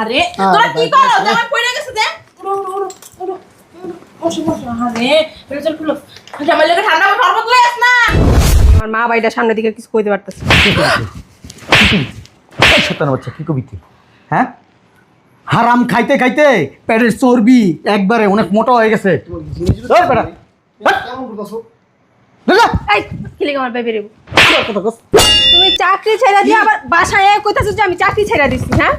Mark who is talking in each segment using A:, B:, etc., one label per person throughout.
A: আরে
B: আরে
A: তোরা কি করো? পড়ে গেছে যে
C: আমার মা বাড়িটা সামনের দিকে কিছু কইতে পারতেছে
B: বাচ্চা কি কবি হ্যাঁ? হারাম খাইতে খাইতে পেটের চর্বি একবারে অনেক মোটা হয়ে গেছে।
C: তুমি চাকরি ছেড়ে দিয়ে আবার বাসায় এ কইতাছো যে আমি চাকরি ছেড়ে দিছি হ্যাঁ?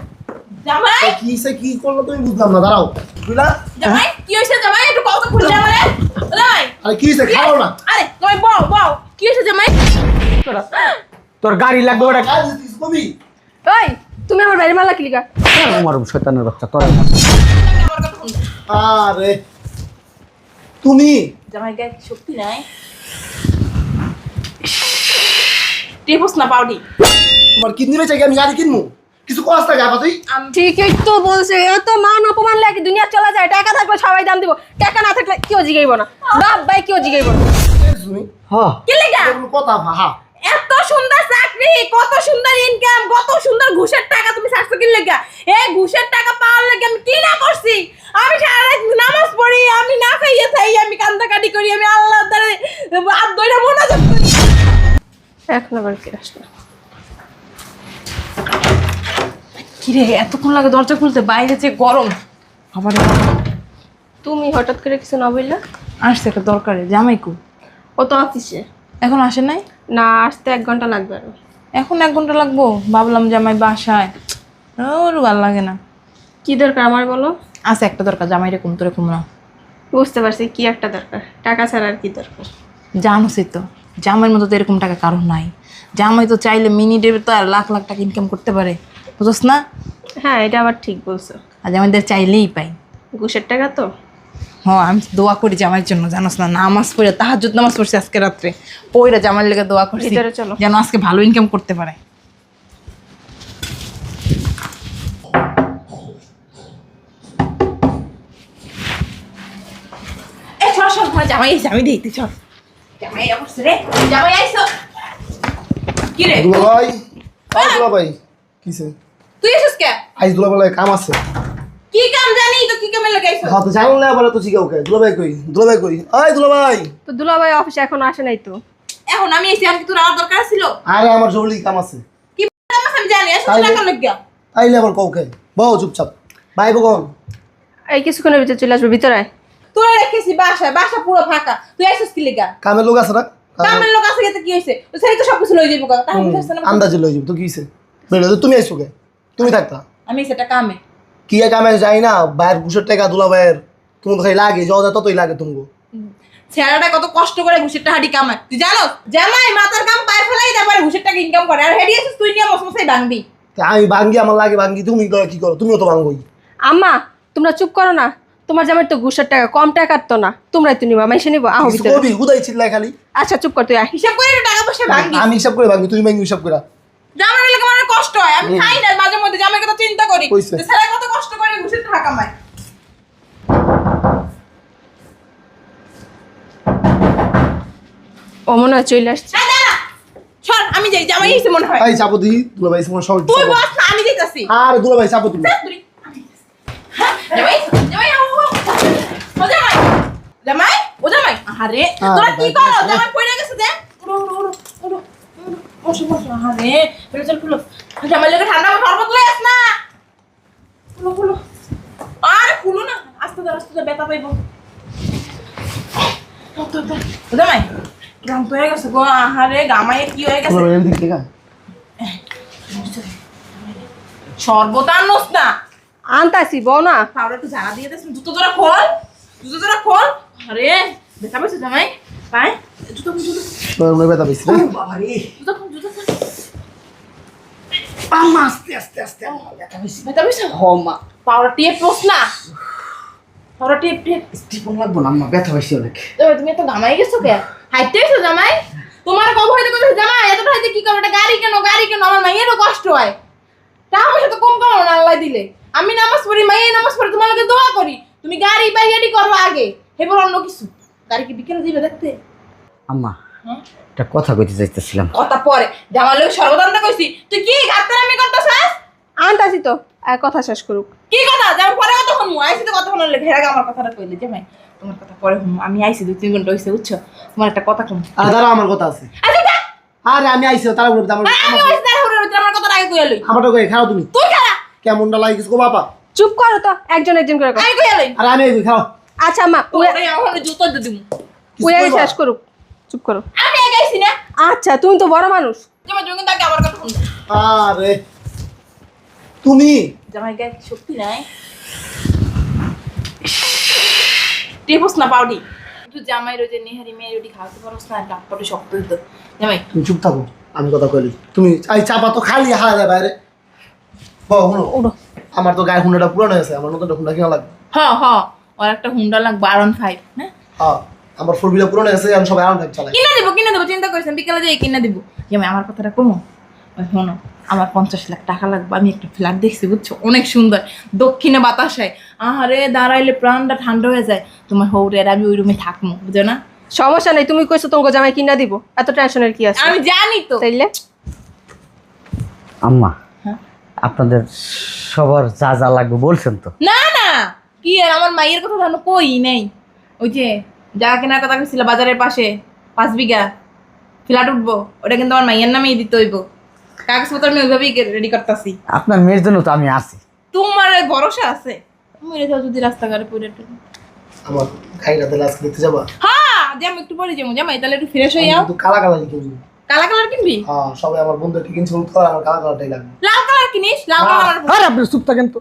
A: জামাই!
D: কি সে কি করল তুমি বুঝলাম না দাঁড়াও। বুঝলা?
A: জামাই কি হইছে জামাই? একটু কত খুলে জামাই জামাই
D: আরে কি সে খাও না।
A: আরে জামাই বউ বউ কি হইছে জামাই?
B: তোর গাড়ি লাগবে ওটা।
D: কাজ দিস কবি?
C: ওই তুমি আমার বাড়ি মারলা কিলিকা?
B: আমার শয়তানের বাচ্চা তোর
A: আমার কথা শুন
D: আরে তুমি?
A: জামাই গায়ে কি শক্তি নাই? টিপস না পাউডি
D: তোমার কিডনি বেচে কি আমি গাড়ি কিনবো? কিছু কষ্ট লাগে আপা তুই
C: ঠিকই তো বলছে এত মান অপমান লাগে দুনিয়া চলে যায় টাকা থাকলে সবাই দাম দিব। টাকা না থাকলে কেউ জিগাইব না। বাপ ভাই কেউ জিগাইব না।
D: শুনি।
B: হ্যাঁ
A: কি লেগা?
D: কথা হা
A: এত সুন্দর চাকরি কত সুন্দর ইনকাম কত সুন্দর ঘুষের টাকা তুমি চাকরি কি লেগা? এই ঘুষের টাকা পাওয়ার লাগে আমি কি না করছি? আমি সারা রাত নামাজ পড়ি আমি না খাইয়ে থাই আমি কান্দাকাটি করি আমি আল্লাহ দ্বারে হাত ধরে মোনাজাত করি।
C: এখন আবার কি আসলো
A: কিরে এতক্ষণ লাগে দরজা খুলতে? বাইরে যে গরম। আবার
C: তুমি হঠাৎ করে কিছু না বললে?
A: আসছে একটা দরকারে জামাইকু
C: ও তো অফিসে।
A: এখন আসে নাই?
C: না আসতে এক ঘণ্টা লাগবে আরও।
A: এখন এক ঘণ্টা লাগবো? ভাবলাম জামাই বাসায়। ওর ভালো লাগে না।
C: কি দরকার আমার বলো?
A: আছে একটা দরকার জামাই রে কুমতরে কুমড়া
C: বুঝতে পারছি কি একটা দরকার? টাকা ছাড়া আর কি দরকার?
A: জানোসই তো জামাইয়ের মতো তো এরকম টাকা কারণ নাই। জামাই তো চাইলে মিনিটে তো আর লাখ লাখ টাকা ইনকাম করতে পারে। বুঝোস না?
C: হ্যাঁ এটা আবার ঠিক বলছো।
A: আর জামাইদের চাইলেই পাই।
C: ঘুষের টাকা তো?
A: হ্যাঁ আমি দোয়া করি জামাইয়ের জন্য জানোস না নামাজ পড়ে তাহাজুদ নামাজ পড়ছি আজকে রাত্রে। পইরা জামাইয়ের লেগে দোয়া করছি
C: ভিতরে চলো।
A: যেন আজকে ভালো ইনকাম করতে পারে। এই চল চল ঘরে জামাই আইছে আমি দেখতে চল। জামাই আসছে রে। জামাই আইছো কি রে?
D: দুলা ভাই। আই দুলা ভাই কিসে?
A: তুই এসেছিস কে?
D: আইস দুলা ভাই কাম আছে।
A: কি কাম জানি? তো কি কামে লাগাইছো?
D: হ্যাঁ তো জানো না বলে তো শিখাও কে দুলা ভাই কই? দুলা ভাই কই? আই দুলা ভাই
C: তো দুলাভাই অফিসে এখন আসে নাই তো।
A: এখন আমি এসে আমি তোর আমার দরকার ছিল?
D: আরে আমার জরুরি কাম আছে।
A: কি কাম আছে আমি জানি? এসে
D: তাইলে-
A: টাকা লাগিয়া
D: আইলে আবার কও কে? বউ চুপচাপ। ভাই বকন
C: এই কিছুক্ষণের ভিতরে চলে আসবে ভিতরে।
A: তোরা রেখেছি বাসায় বাসা পুরো ফাঁকা। তুই আইসিস কি লেগা?
D: কামের লোক আছে না?
A: কামের লোক আছে কি হয়েছে? সেই তো সবকিছু লই যাব কথা তাহলে
D: আন্দাজে লই যাব। তো কি হইছে তো তুমি আইছো কে তুমি থাকতা?
A: আমি সেটা কামে।
D: কি কামে যাই না বাইরের ঘুষের টাকা দুলা ভাইয়ের তুমি তো খাই লাগে যাও যা ততই লাগে তুমি
A: ছেলেটা কত কষ্ট করে ঘুষের টাকা কামায়। তুই জানো জামাই মাথার কাম পায়ে ফেলাই তারপরে ঘুষের টাকা ইনকাম করে। আর হেডি আছিস তুই নিয়ে মসমসাই ভাঙবি।
D: তা আমি ভাঙ্গি আমার লাগে ভাঙ্গি তুমি করো কি করো? তুমিও তো ভাঙ্গই।
C: আম্মা তোমরা চুপ করো না। তোমার জামাই তো ঘুষের টাকা কম টাকার তো না। তোমরাই তো নিবা মাইসে নিবো আহো
D: কবি হুদাই চিল্লাই খালি।
C: আচ্ছা চুপ কর তুই
A: হিসাব করে টাকা পয়সা ভাঙবি।
D: আমি হিসাব করে ভাঙ্গি তুমি ভাঙ্গি হিসাব করে।
A: জামাই লাগে কষ্ট হয়। আমি খাই না মাঝে মধ্যে জামাই কথা চিন্তা করি। যে ছেলে কত কষ্ট করে ঘুষের টাকা কামায়
C: ও মনে চলে আসছে।
A: না না না আমি যাই জামাই এসে মনে হয়।
D: এই চাপো দিই দুলা ভাই তোমার সব
A: তুই বস না আমি যাইতাছি।
D: আর দুলা ভাই চাপো তুমি
A: হ্যাঁ, জামাই জামাই। ও জামাই জামাই ও জামাই। আরে তোরা কি করো। জামাই পড়ে গেছে যে উড়ো উড়ো উড়ো উড়ো উড়ো। বসো বসো। আরে বেরো চল খুলো। জামাই লাগে ঠান্ডা করে শরবত লই আস না। খুলো খুলো আরে খুলো না। আস্তে ধর আস্তে ব্যথা পাইবো। ও, তো, তো। ও জামাই ক্লান্ত হয়ে গেছে গো। আহারে গামায় কি হয়ে গেছে?
D: এদিক থেকে?
A: শরবত আনোস না।
C: আনতাছি বউ না।
A: একটু ঝাড়া দিয়ে দিস জুতো জোড়া খোল। জুতো জোড়া খোল। আরে দেখা পাইছো জামাই। পায়। জুতো জুতো
D: তোর ব্যথা রে।
A: জুতো জুতো।
D: আম্মা আস্তে আস্তে আস্তে আমার ব্যথা পেয়েছি
A: ব্যথা পাইছো
D: হমা
A: পাউডার টিপ পোস না পাউডার টিপ টিপ
D: স্টিফন লাগবো না আম্মা ব্যথা পেয়েছি অনেক
A: তুমি তো ঘামাই গেছো কে হাইতে গেছো জামাই তোমার কব হইতে কথা জামাই এতটা হইতে কি করবে এটা গাড়ি কেন গাড়ি কেন আমার মাইয়েরও কষ্ট হয় টাকা পয়সা তো কম কম না আল্লাহ দিলে আমি নামাজ পড়ি মাইয়ে নামাজ পড়ি তোমার লগে দোয়া করি তুমি গাড়ি বাইগাড়ি করো আগে এবার অন্য কিছু গাড়ি কি বিকেলে দিবে দেখতে
B: আম্মা একটা কথা কইতে চাইতেছিলাম।
A: কথা পরে। জামার লোক সর্বদান্তা কইছি তুই কি ঘাটতে আমি করতেছাস?
C: আনতাছি তো আর কথা শেষ করুক।
A: কি কথা? যেমন পরে কথা শুনব আইসি তো কথা শুনলে ঘেরা আমার কথাটা কইলে জামাই তোমার কথা পরে শুনব আমি আইসি দুই তিন ঘণ্টা হইছে বুঝছ? তোমার একটা কথা শুনব
D: আর দাঁড়াও আমার কথা আছে। আরে আমি আইছি তারা বলব আমার
A: আমি ওই তার হুড়ের আমার কথাটা আগে কইয়া লই।
D: আমারটা কই খাও তুমি?
A: তুই খারা
D: কেমনটা লাগে কিছু বাপা
C: চুপ করো তো একজন একজন করে কথা।
A: আমি কইয়া লই।
D: আর আমি খাও।
C: আচ্ছা মা
A: আমার জুতো দিয়ে দিমু।
D: কইবা?
C: শেষ করুক। চুপ করো।
A: আমি আইসি না।
C: আচ্ছা তুমি তো বড় মানুষ।
A: জামাই তুমি কিন্তু আগে আমার কথা শুনবে
D: আরে তুমি?
A: জামাই গায়ে শক্তি নাই? টেপস না পাউডি। তুই জামাই রোজে নেহারি মেয়ে রুটি খাওয়াতে পারোস না ডাক পাউডি শক্ত হইতো। জামাই।
D: তুমি চুপ থাকো আমি কথা কইলি তুমি আই চাপা তো খালি হারা যায় বাইরে। বাবা শুনো।
C: উড়ো
D: আমার তো গায়ে হুন্ডাটা পুরানো হয়েছে আমার নতুন হুন্ডা কিনা লাগবে।
A: হ হ। ওর একটা হুন্ডা লাগবে আর ফাইভ হ্যাঁ?
D: হ্যাঁ আমার ফোর হুইলার পুরানো হয়েছে আমি সবাই আরাম চালাই
A: কিনা দিব কিনা দেবো চিন্তা করেছেন বিকেলে যাই কিনে দিব। জামাই আমার কথাটা কমো? শোনো আমার পঞ্চাশ লাখ টাকা লাগবে আমি একটা ফ্ল্যাট দেখছি বুঝছ? অনেক সুন্দর দক্ষিণে বাতাসায়। আহারে দাঁড়াইলে প্রাণটা ঠান্ডা হয়ে যায়। তোমার হৌরে আর আমি ওই রুমে থাকব বুঝো না?
C: সমস্যা নেই তুমি কইছো তোমাকে জামাই কিনা দিব। এত টেনশনের কি আছে?
A: আমি জানি তো।
C: তাইলে?
B: আম্মা
A: হ্যাঁ?
B: আপনাদের সবার যা যা লাগবে বলছেন তো।
A: না না কি আর আমার মায়ের কথা ধরো কই নেই। ওই যে যা কেনার কথা কইছিল বাজারের পাশে পাঁচ বিঘা ফ্ল্যাট উঠবো ওটা কিন্তু আমার মাইয়ের নামেই দিতে হইব। কাগজপত্র আমি ওইভাবেই রেডি করতেছি।
B: আপনার মেয়ের জন্য তো আমি আছি।
A: তোমার ভরসা আছে? মরে যাও যদি রাস্তাঘাটে পড়ে।
D: আমার তাহলে আজকে দেখতে যাবা?
A: হ্যাঁ একটু পরে যাব। জামাই তাহলে একটু ফ্রেশ হয়ে যাও।
D: কিন্তু কালা কালারই কিনবি।
A: কালা কালার কিনবি?
D: হ্যাঁ সবাই আমার বন্ধুকে কিনছে হলুদ আমার কালা কালারটাই লাগবে।
A: লাল কালার কিনিস? লাল কালার
B: আর আপনি চুপ থাকেন তো।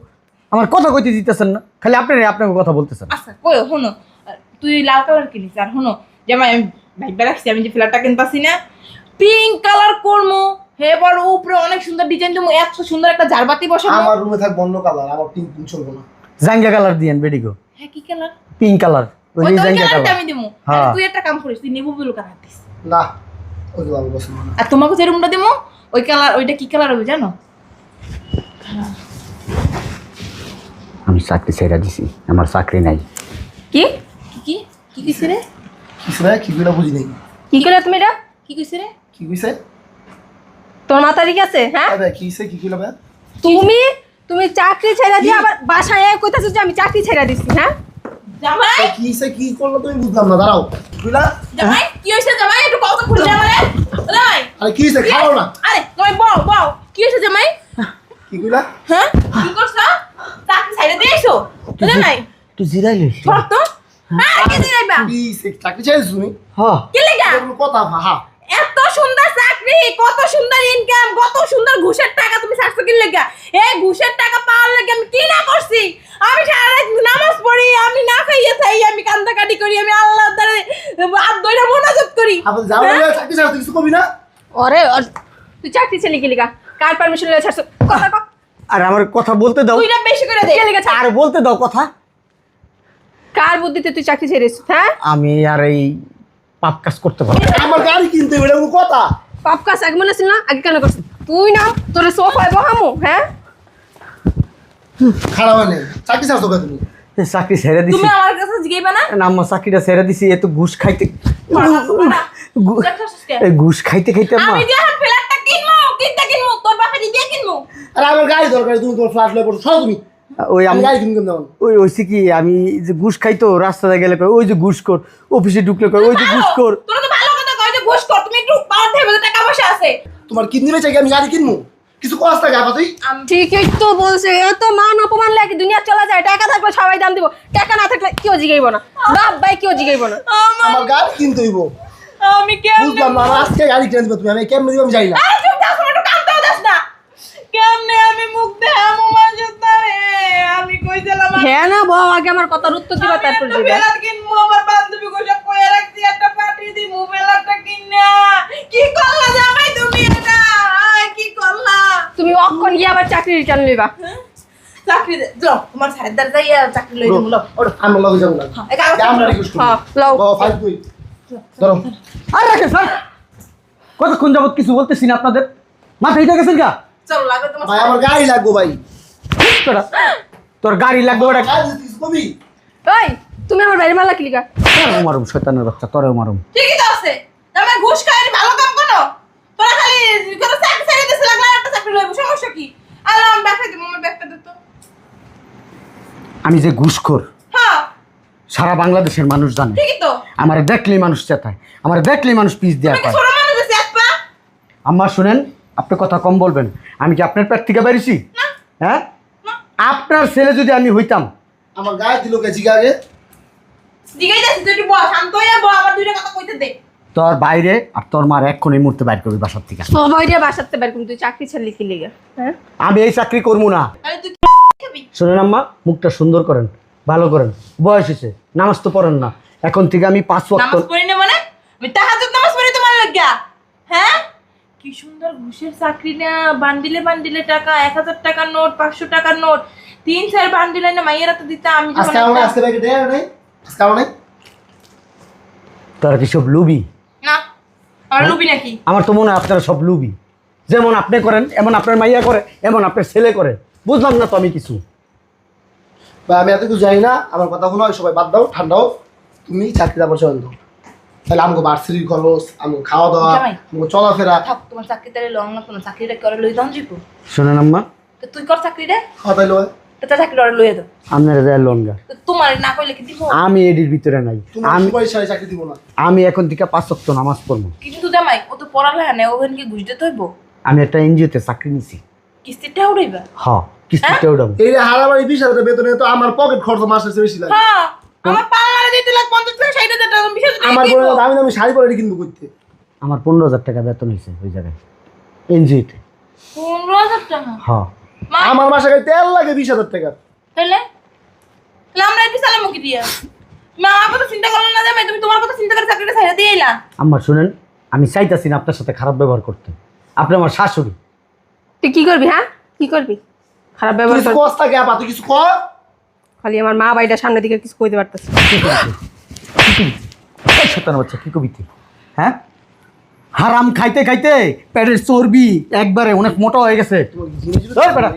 B: আমার কথা কইতে দিতেছেন না। খালি আপনার আপনাকে কথা বলতেছেন।
A: আচ্ছা কই শোনো। তুই লাল কালার কিনিস আর শোনো জামাই আমি ভাইবা রাখছি আমি যে ফ্ল্যাটটা কিনতাছি না পিঙ্ক কালার করব হে বড় উপরে অনেক সুন্দর ডিজাইন তুমি এত সুন্দর একটা ঝাড়বাতি বসাবো
D: আমার রুমে থাকবে অন্য কালার আমার পিঙ্ক পিঙ্ক চলবো না।
B: জাঙ্গা কালার দিয়েন বেডিগো
A: হ্যাঁ কি কালার?
B: পিঙ্ক কালার ওই
A: ওই তো
B: জাঙ্গা কালার।
A: আমি দিমু।
B: হ্যাঁ।
A: তুই একটা কাম করিস তুই নেবু ব্লু কালার দিস।
D: না আমার পছন্দ না।
A: আর তোমাকে যে রুমটা দিমু ওই কালার ওইটা কি কালার হবে জানো?
B: আমি চাকরি ছেড়ে দিছি আমার চাকরি নাই।
C: কি?
A: কি কইছে রে?
D: কিছু কি গুলো বুঝি নেই।
C: কি করলে তুমি এটা?
A: কি কইছে রে?
D: কি কইছে?
C: তোর মাথা ঠিক আছে হ্যাঁ?
D: আরে কি কইছে কি কইলো ভাই?
C: তুমি তুমি চাকরি ছেড়ে দিয়ে আবার বাসায় কইতাছো যে আমি চাকরি ছেড়ে দিছি হ্যাঁ?
A: জামাই!
D: কি কইছে কি করল তুমি বুঝলাম না দাঁড়াও। বুঝলা
A: জামাই কি হইছে জামাই? একটু কত খুলে জামাই জামাই!
D: আরে কি কইছে খাও না।
A: আরে বউ কি হইছে জামাই?
D: কি কইলা?
A: হ্যাঁ? কি করছ? চাকরি ছাইড়ে দিয়েছ জামাই!
B: তুই জিরাইলি
A: তো হ্যাঁ। কি দিলাইবা
D: কি চাকরি চাইছিস তুমি?
B: হ্যাঁ
A: কি লাগা?
D: কথা হা
A: এত সুন্দর চাকরি কত সুন্দর ইনকাম কত সুন্দর ঘুষের টাকা তুমি স্বাস্থ্য এই ঘুষের টাকা পাওয়ার লাগে আমি কি না করছি? আমি সারা রাত নামাজ পড়ি আমি না খাইয়ে থাই আমি কান্দাকাটি করি আমি আল্লাহ দ্বারে হাত ধরে মোনাজাত করি।
D: আপনি যাও
A: হ্যাঁ?
D: না চাকরি ছাড়া কিছু কবি না?
C: ওরে ওর- তুই চাকরি ছেলে কার পারমিশন লিয়ে ছাড়ছো? কথা
B: আর আমার কথা বলতে দাও।
A: বেশি করে দে।
C: লিখেছে?
B: আর বলতে দাও কথা।
C: কার বুদ্ধিতে তুই চাকরি ছেড়েছিস হ্যাঁ?
B: আমি আর এই পাপ কাজ করতে পারব
D: আমার গাড়ি কিনতে হবে এটা কোনো কথা।
C: পাপ কাজ আগে মনে ছিল না? আগে কেন করছিস? তুই না তোর সোফায় বহামু হ্যাঁ?
D: খারাপ মানে? চাকরি ছাড়ছো কে তুমি?
B: চাকরি ছেড়ে দিছি।
A: তুমি আমার কাছে জিগাইবা না?
B: না আমার চাকরিটা ছেড়ে দিছি এত ঘুষ খাইতে ঘুষ খাইতে খাইতে
A: আমি যে ফ্ল্যাটটা কিনতে তোর বাপে দিয়ে কিনবো।
D: আরে আমার গাড়ি দরকার তুমি তোমার ফ্ল্যাট লয়ে পড়ছো তুমি।
B: ওই
D: আমি
B: ওই হয়েছে কি যে ঘুষ খাইতো রাস্তাতে গেলে কয় ওই যে ঘুষ কর অফিসে ঢুকলে কয় ওই যে ঘুষ কর।
A: তোরা তো ভালো কথা কয় যে ঘুষ কর তুমি একটু পাওয়ার থেকে টাকা পয়সা আছে।
D: তোমার কিডনি বেচে আমি গাড়ি কিনবো? কিছু কষ্ট তুই
C: ঠিকই তো বলছে এত মান অপমান লাগে দুনিয়া চলে যায় টাকা থাকলে সবাই দাম দিব। টাকা না থাকলে কেউ জিগাইব না। বাপ ভাই কেউ জিগাইব না।
A: আমার
D: গাড়ি কিনতে হইব।
A: আমি কেমনে
D: বুঝলাম আমার আজকে গাড়ি কিনে দিবে তুমি আমি কেমনে দিব আমি জানি না।
C: হ্যাঁ না বউ আগে আমার কথার উত্তর দিবা তারপর দিবা।
A: আমার বান্ধবী গোসব কয়ে রাখছি একটা দিমু কিনা। কি করলা জামাই তুমি এটা? কি করলা?
C: তুমি অক্ষণ গিয়ে আবার চাকরি রিটার্ন লইবা।
A: হ্যাঁ? চাকরি দে তোমার চাকরি লই দিমু লও। ওঠো।
D: আমরা লগে যাব না।
A: হ্যাঁ,
D: আমরা রিকোয়েস্ট
C: হ্যাঁ লও।
D: বাবা ফাইল তুই ধরো।
B: আর রাখেন স্যার কতক্ষণ যাবত কিছু বলতেছি না আপনাদের? মাথা হিটে গেছেন গা?
A: চলো লাগবে তোমার
D: ভাই আমার গাড়ি লাগবো ভাই।
B: তোরা তোর গাড়ি লাগবে ওটা
D: দিতে
C: ওই তুমি আমার বাড়ি মারলা কি লিগা।
B: তোরেও মারুম শয়তানের বাচ্চা তোরেও মারুম।
A: ঠিকই তো আছে। জামাই ঘুষ খাই ভালো কাম করো। তোরা খালি কোনো চাকরি ছেড়ে দিছে লাগলে একটা চাকরি লইব সমস্যা কি? আল্লাহ আমি ব্যাগটা দিব আমার ব্যাগটা দে
B: আমি যে ঘুষখোর
A: হ্যাঁ।
B: সারা বাংলাদেশের মানুষ জানে।
A: ঠিকই তো।
B: আমার দেখলেই মানুষ চেতায় আমার দেখলেই মানুষ পিস
A: কি
B: পায়
A: ছোট মানুষ আছে এক পা
B: আম্মা শুনেন আপনি কথা কম বলবেন। আমি কি আপনার পেট থেকে বেরিয়েছি? হ্যাঁ? আপনার ছেলে যদি আমি হইতাম।
D: আমার গায়ে দিল কে জিগা আগে
A: দিঘাই যাচ্ছি তুই বল শান্ত হয়ে বল আমার দুইটা কথা কইতে দে।
B: তোর বাইরে আর তোর মার এক্ষণ এই মুহূর্তে বাইর করবি বাসার থেকে।
C: সবাই দিয়ে বাসাতে পারবি তুই চাকরি ছাড়লি কি লিগে? হ্যাঁ?
B: আমি এই চাকরি করব না।
A: তাহলে তুই খাবি?
B: শোনেন আম্মা মুখটা সুন্দর করেন ভালো করেন। বয়স হয়েছে নামাজ তো পড়েন না। এখন থেকে আমি পাঁচ ওয়াক্ত
A: নামাজ পড়ি না মানে? আমি তাহাজ্জুদ নামাজ পড়ি তোমার লাগিয়া হ্যাঁ? কি সুন্দর ঘুষের চাকরি না। বান্ডিলে বান্ডিলে টাকা এক হাজার টাকার নোট পাঁচশো টাকার নোট। তিন চার বান্ডিলে না মাইয়েরা তো দিতাম আমি
D: আজকে আমার আজকে ব্যাগে দেয় নাই? আজকে আমার
B: তারা কি সব লুবি?
A: না আর লুবি নাকি?
B: আমার তো মনে হয় আপনারা সব লুবি। যেমন আপনি করেন এমন আপনার মাইয়া করে এমন আপনার ছেলে করে। বুঝলাম না তো আমি কিছু।
D: বা আমি এত কিছু জানি না আমার কথা শোনো সবাই বাদ দাও ঠান্ডাও তুমি চাকরিটা পছন্দ তাহলে আমাকে বার্ষিক খরচ আমাকে খাওয়া দাওয়া। আমাকে চলাফেরা।
A: থাক তোমার চাকরি তাহলে লং না কোনো চাকরিটা করে লই জিপু?
B: শোনেন আম্মা।
A: তো তুই কর চাকরি রে
D: হয়।
A: তো চাকরি ওরা লইয়ে দাও
B: আপনারা যায় লঙ্গা।
A: তো তোমার না কইলে কি দিব
B: আমি এডির ভিতরে নাই। আমি
D: চাকরি দিব না।
B: আমি এখন থেকে পাঁচ ওয়াক্ত নামাজ পড়ব।
A: কিন্তু জামাই ও তো পড়ালেখা নেই ওখানে কি ঘুষ দিতে হইব?
B: আমি একটা এনজিওতে চাকরি নিছি।
A: কিস্তিটা উড়াইবা?
B: হ কিস্তিতে উঠাবো
D: এই যে হারাবাড়ি বিশ হাজার বেতনে তো আমার পকেট খরচ মাসের চেয়ে বেশি লাগে।
A: হ্যাঁ আমার পার্লারে দিতে লাগ হাজার টাকা বিশ হাজার টাকা
D: আমার
A: দিব।
D: দামি দামি শাড়ি পরে কিনবো করতে।
B: আমার পনেরো হাজার টাকা বেতন হয়েছে ওই জায়গায় এনজিওতে।
A: পনেরো হাজার টাকা?
B: হ।
D: আমার মাসে গায়ে তেল লাগে বিশ হাজার টাকা।
A: তাহলে? তাহলে আমরা একটু সালাম মুখি দিয়ে? মা আমার কথা চিন্তা না জামাই তুমি তোমার কথা চিন্তা করে চাকরিটা ছাইড়া দিয়ে এলা।
B: আম্মা শুনেন আমি চাইতাছি না আপনার সাথে খারাপ ব্যবহার করতে। আপনি আমার শাশুড়ি।
C: তুই কি করবি হ্যাঁ? কি করবি? খারাপ ব্যবহার
D: আপা তুই কিছু কর
C: খালি আমার মা বাড়িটা সামনের দিকে কিছু কইতে পারতেছে
B: কবি? শতান বাচ্চা কি কবিতে হ্যাঁ? হারাম খাইতে খাইতে পেটের চর্বি একবারে অনেক মোটা হয়ে গেছে। বেটা।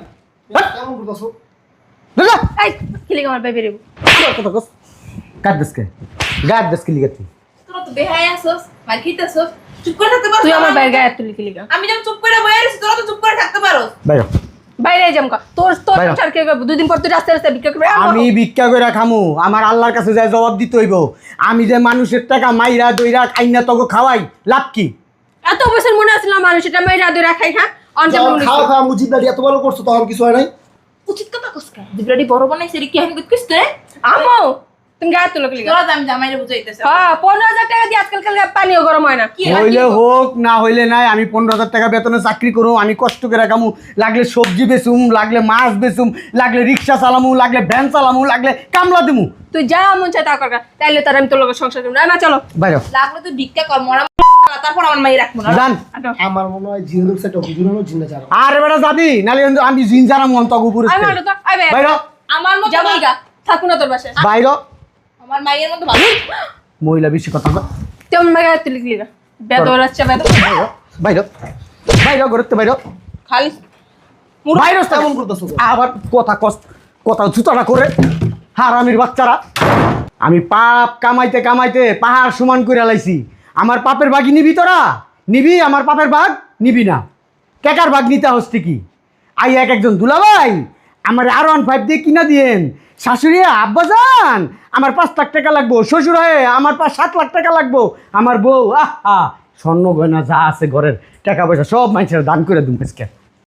A: আমি যেমন চুপ করে বয়ে তোরা তো চুপ করে থাকতে পারো
B: বাইরে
C: বাইরে যাম কা তোর তোর সংসার কে করব দুদিন পর তুই রাস্তায় রাস্তায় বিক্রি করবি।
B: আমি ভিক্ষা করে খামু। আমার আল্লাহর কাছে যাই জবাব দিতে হইব। আমি যে মানুষের টাকা মাইরা দইরা খাইনা তগো খাওয়াই। লাভ কি?
C: এত বছর মনে আসলো মানুষ এটা মাইরা দইরা খাই হ্যাঁ?
D: মুজিব এত ভালো করছ তখন কিছু হয় নাই।
A: উচিত কথা কসকা দিবলাডি বড় বানাইছে রে কি আমি কইত কিস্তে
C: আমো! তুমি গায়ে তুলো কি লিগা
A: তোরা দাম জামাইরে বুঝাইতেছে।
C: হ্যাঁ পনেরো হাজার টাকা দিয়ে আজকাল পানিও গরম হয় না।
B: হইলে হোক না হইলে নাই আমি পনেরো হাজার টাকা বেতনে চাকরি করুম আমি কষ্ট করে খামু। লাগলে সবজি বেচুম লাগলে মাছ বেচুম লাগলে রিক্সা চালামু লাগলে ভ্যান চালামু লাগলে কামলা দিমু।
C: তুই যা মন চাই তা কর তাইলে তার আমি তোর লোকের সংসার করব। না চলো।
B: বাইরে
A: লাগলে তুই ভিক্ষা কর মরা তারপর আমার মাই রাখব না।
B: জান।
D: আমার মনে হয় সেট
B: আর বেটা যাবি নালে আমি জিন অন্তক উপরে
C: আমি তো
A: আমার মতো
C: যাব
A: মা-
C: গা থাকু না তোর বাসায়।
B: বাইরে
A: আমার মাইয়ের মতো ভালো।
B: মহিলা বেশি কথা।
C: তুই আমার গায়ে তুলি কি লিগা বেদর আচ্ছা বেদর
B: বাইরে বাইরে। ঘুরতে বাইরে।
A: খালি
B: বাইরে
D: কেমন করতেছো
B: আবার কথা কষ্ট কথা জুতাটা করে। হারামির বাচ্চারা। আমি পাপ কামাইতে কামাইতে পাহাড় সমান করে লাইছি। আমার পাপের বাঘই নিবি তোরা? নিবি আমার পাপের বাঘ নিবি না। কেকার বাঘ নিতে হচ্ছে কি আই এক একজন দুলাভাই আমার আর ওয়ান ফাইভ দিয়ে কিনা দিয়েন। শাশুড়ি আব্বা যান আমার পাঁচ লাখ টাকা লাগবো। শ্বশুর হয়ে আমার পাঁচ সাত লাখ টাকা লাগবো। আমার বউ, আহ, স্বর্ণ গয়না যা আছে ঘরের, টাকা পয়সা সব মানুষের দান করে দুম